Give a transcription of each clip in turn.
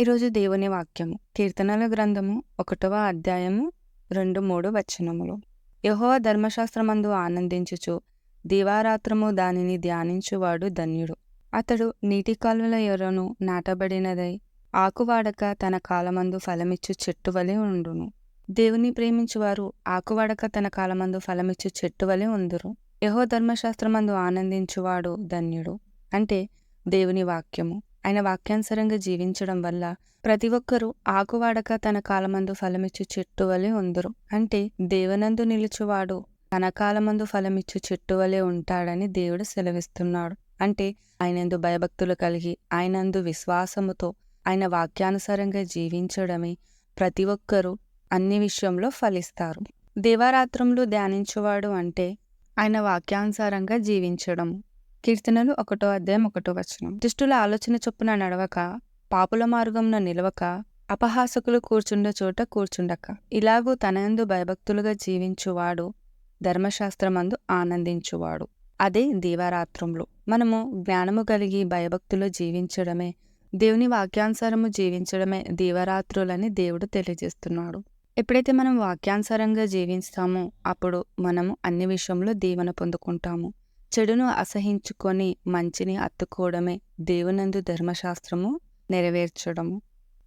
ఈరోజు దేవుని వాక్యము కీర్తనల గ్రంథము ఒకటవ అధ్యాయము రెండు మూడు వచనములు. యహో ధర్మశాస్త్రమందు ఆనందించుచు దీవారాత్రము దానిని ధ్యానించువాడు ధన్యుడు. అతడు నీటి కాలువల ఎర్రను నాటబడినదై ఆకువాడక తన కాలమందు ఫలమిచ్చు చెట్టు వలె ఉండును. దేవుని ప్రేమించువారు ఆకువాడక తన కాలమందు ఫలమిచ్చు చెట్టు వలె ఉందురు. యహో ధర్మశాస్త్రమందు ఆనందించువాడు ధన్యుడు. అంటే దేవుని వాక్యము. ఆయన వాక్యానుసరంగా జీవించడం వల్ల ప్రతి ఒక్కరూ ఆకువాడక తన కాలమందు ఫలమిచ్చు చెట్టు వలె ఉందరు. అంటే దేవనందు నిలుచువాడు తన కాలమందు ఫలమిచ్చు చెట్టు వలె ఉంటాడని దేవుడు సెలవిస్తున్నాడు. అంటే ఆయనందు భయభక్తులు కలిగి ఆయనందు విశ్వాసముతో ఆయన వాక్యానుసారంగా జీవించడమే ప్రతి ఒక్కరూ అన్ని విషయంలో ఫలిస్తారు. దేవారాత్రంలో ధ్యానించువాడు అంటే ఆయన వాక్యానుసారంగా జీవించడం కీర్తనలు ఒకటో అధ్యాయం ఒకటో వచనం. దుష్టుల ఆలోచన చొప్పున నడవక పాపుల మార్గంన నిలవక అపహాసకులు కూర్చుండ చోట కూర్చుండక. ఇలాగూ తనందు భయభక్తులుగా జీవించువాడు ధర్మశాస్త్రమందు ఆనందించువాడు. అదే దీవారాత్రంలో. మనము జ్ఞానము కలిగి భయభక్తులు జీవించడమే దేవుని వాక్యానుసారము జీవించడమే దీవరాత్రులని దేవుడు తెలియజేస్తున్నాడు. ఎప్పుడైతే మనం వాక్యానుసారంగా జీవిస్తామో అప్పుడు మనము అన్ని విషయంలో దీవెన పొందుకుంటాము. చెడును అసహించుకొని మంచిని అత్తుకోవడమే దేవునందు ధర్మశాస్త్రము నెరవేర్చడము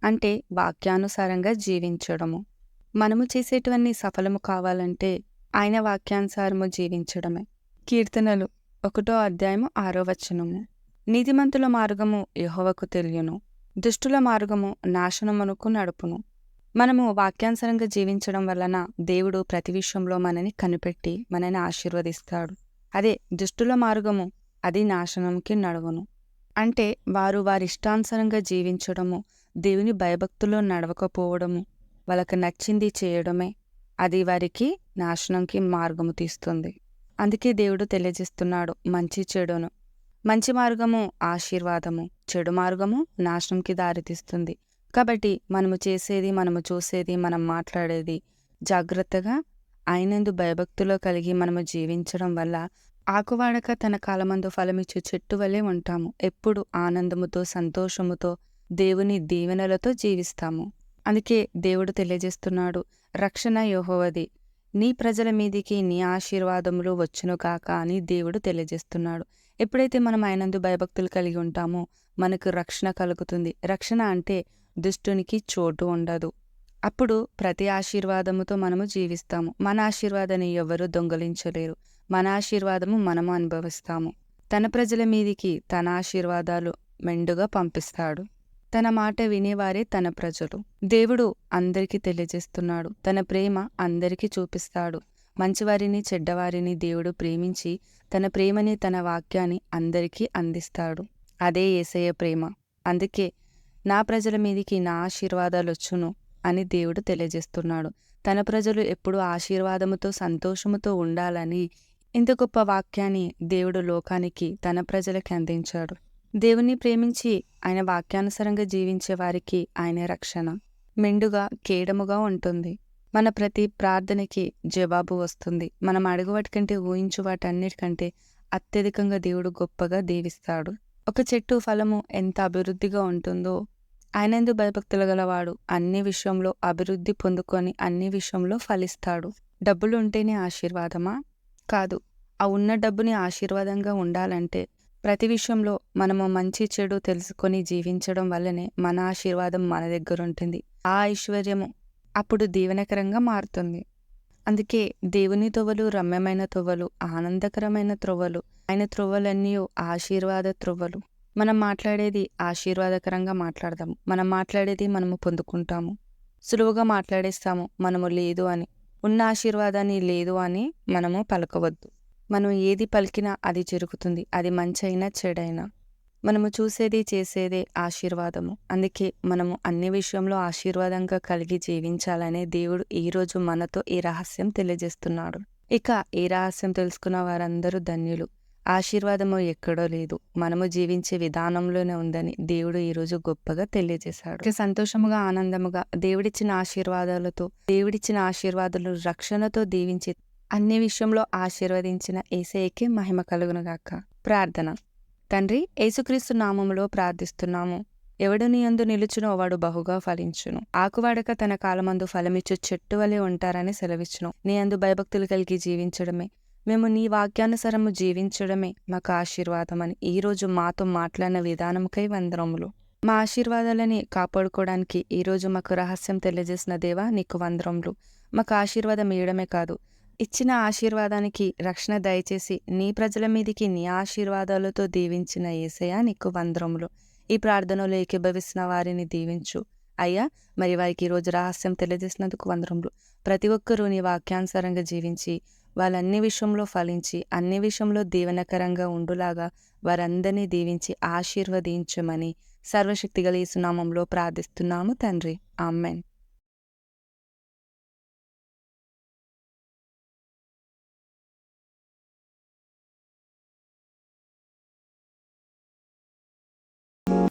అంటే వాక్యానుసారంగా జీవించడము. మనము చేసేటివన్నీ సఫలము కావాలంటే ఆయన వాక్యానుసారము జీవించడమే. కీర్తనలు ఒకటో అధ్యాయము ఆరో వచనము. నీతిమంతుల మార్గము యహోవకు తెలియను దుష్టుల మార్గము నాశనమునకు నడుపును. మనము వాక్యానుసారంగా జీవించడం వలన దేవుడు ప్రతి విషయంలో మనని కనిపెట్టి మనని ఆశీర్వదిస్తాడు. అదే దుష్టుల మార్గము అది నాశనంకి నడవను. అంటే వారు వారిష్టానుసరంగా జీవించడము దేవుని భయభక్తులో నడవకపోవడము వాళ్ళకి నచ్చింది చేయడమే అది వారికి నాశనంకి మార్గము తీస్తుంది. అందుకే దేవుడు తెలియజేస్తున్నాడు మంచి చెడును. మంచి మార్గము ఆశీర్వాదము చెడు మార్గము నాశనంకి దారితీస్తుంది కాబట్టి మనము చేసేది మనము చూసేది మనం మాట్లాడేది జాగ్రత్తగా ఆయనందు భయభక్తులో కలిగి మనము జీవించడం వల్ల ఆకువాడక తన కాలమందు ఫలమిచ్చు చెట్టు వలె ఉంటాము. ఎప్పుడు ఆనందముతో సంతోషముతో దేవుని దీవెనలతో జీవిస్తాము. అందుకే దేవుడు తెలియజేస్తున్నాడు రక్షణ యోహోవది. నీ ప్రజల మీదికి నీ ఆశీర్వాదములు వచ్చును కాక అని దేవుడు తెలియజేస్తున్నాడు. ఎప్పుడైతే మనం ఆయనందు భయభక్తులు కలిగి ఉంటామో మనకు రక్షణ కలుగుతుంది. రక్షణ అంటే దుష్టునికి చోటు ఉండదు. అప్పుడు ప్రతి ఆశీర్వాదముతో మనము జీవిస్తాము. మన ఆశీర్వాదాన్ని ఎవ్వరూ దొంగలించలేరు. మన ఆశీర్వాదము మనము అనుభవిస్తాము. తన ప్రజల మీదికి తన ఆశీర్వాదాలు మెండుగా పంపిస్తాడు. తన మాట వినేవారే తన ప్రజలు. దేవుడు అందరికీ తెలియజేస్తున్నాడు. తన ప్రేమ అందరికీ చూపిస్తాడు. మంచివారిని చెడ్డవారిని దేవుడు ప్రేమించి తన ప్రేమని తన వాక్యాన్ని అందరికీ అందిస్తాడు. అదే ఏసయ్య ప్రేమ. అందుకే నా ప్రజల మీదికి నా ఆశీర్వాదాలు వచ్చును. అని దేవుడు తెలియజేస్తున్నాడు. తన ప్రజలు ఎప్పుడూ ఆశీర్వాదముతో సంతోషముతో ఉండాలని ఇంత గొప్ప వాక్యాన్ని దేవుడు లోకానికి తన ప్రజలకి అందించాడు. దేవుని ప్రేమించి ఆయన వాక్యానుసారంగా జీవించే వారికి ఆయన రక్షణ. మెండుగా కేడముగా ఉంటుంది. మన ప్రతి ప్రార్థనకి జవాబు వస్తుంది. మనం అడుగు వాటికంటే ఊహించు వాటన్నిటికంటే అత్యధికంగా దేవుడు గొప్పగా దీవిస్తాడు. ఒక చెట్టు ఫలము ఎంత అభివృద్ధిగా ఉంటుందో ఆయనందు భయభక్తులు గలవాడు? అన్ని విషయంలో అభివృద్ధి పొందుకొని అన్ని విషయంలో ఫలిస్తాడు. డబ్బులు ఉంటేనే ఆశీర్వాదమా? కాదు. ఆ ఉన్న డబ్బుని ఆశీర్వాదంగా ఉండాలంటే ప్రతి విషయంలో మనము మంచి చెడు తెలుసుకొని జీవించడం వల్లనే మన ఆశీర్వాదం మన దగ్గర ఉంటుంది ఆ ఐశ్వర్యము అప్పుడు దీవెనకరంగా మారుతుంది. అందుకే దేవుని తొవ్వలు రమ్యమైన తొవ్వలు ఆనందకరమైన త్రొవ్వలు ఆయన త్రొవ్వలన్నీ ఆశీర్వాద త్రొవ్వలు మనం మాట్లాడేది ఆశీర్వాదకరంగా మాట్లాడదాము. మనం మాట్లాడేది మనము పొందుకుంటాము. సులువుగా మాట్లాడేస్తాము మనము లేదు అని. ఉన్న ఆశీర్వాదాన్ని లేదు అని మనము పలకవద్దు. మనం ఏది పలికినా అది జరుగుతుంది. అది మంచైనా చెడైనా. మనము చూసేది చేసేదే ఆశీర్వాదము. అందుకే మనము అన్ని విషయంలో ఆశీర్వాదంగా కలిగి జీవించాలనే దేవుడు ఈరోజు మనతో ఈ రహస్యం తెలియజేస్తున్నాడు. ఇక ఈ రహస్యం తెలుసుకున్న వారందరూ ధన్యులు. ఆశీర్వాదము ఎక్కడో లేదు. మనము జీవించే విధానంలోనే ఉందని దేవుడు ఈరోజు గొప్పగా తెలియజేశాడు. సంతోషముగా ఆనందముగా దేవుడిచ్చిన ఆశీర్వాదాలతో దేవుడిచ్చిన ఆశీర్వాదాలు రక్షణతో దీవించి అన్ని విషయంలో ఆశీర్వదించిన ఏసైకే మహిమ కలుగునుగాక. ప్రార్థన. తండ్రి యేసుక్రీస్తు నామములో ప్రార్థిస్తున్నాము. ఎవడు నీ యందు నిలుచునో వాడు బహుగా ఫలించును. ఆకువాడక తన కాలమందు ఫలమిచ్చు చెట్టు వలె ఉంటారని సెలవిచ్చును. నీ అందు భయభక్తులు కలిగి జీవించడమే. మేము నీ వాక్యానుసరము జీవించడమే మాకు ఆశీర్వాదమని ఈరోజు మాతో మాట్లాడిన విధానముకై వందరములు. మా ఆశీర్వాదాలని కాపాడుకోవడానికి ఈరోజు మాకు రహస్యం తెలియజేసిన దేవా నీకు వందరములు. మాకు ఆశీర్వాదం ఇవ్వడమే కాదు ఇచ్చిన ఆశీర్వాదానికి రక్షణ దయచేసి నీ ప్రజల మీదికి నీ ఆశీర్వాదాలతో దీవించిన ఏసయ్య నీకు వందరములు. ఈ ప్రార్థనలో ఏకీభవిస్తున్న వారిని దీవించు. అయ్యా మరి వారికి ఈరోజు రహస్యం తెలియజేసినందుకు వందరములు. ప్రతి ఒక్కరూ నీ వాక్యానుసారంగా జీవించి వాళ్ళన్ని విషయంలో ఫలించి అన్ని విషయంలో దీవెనకరంగా ఉండులాగా వారందరినీ దీవించి ఆశీర్వదించమని సర్వశక్తిగల ఈ సునామంలో ప్రార్థిస్తున్నాము తండ్రి. ఆమెన్.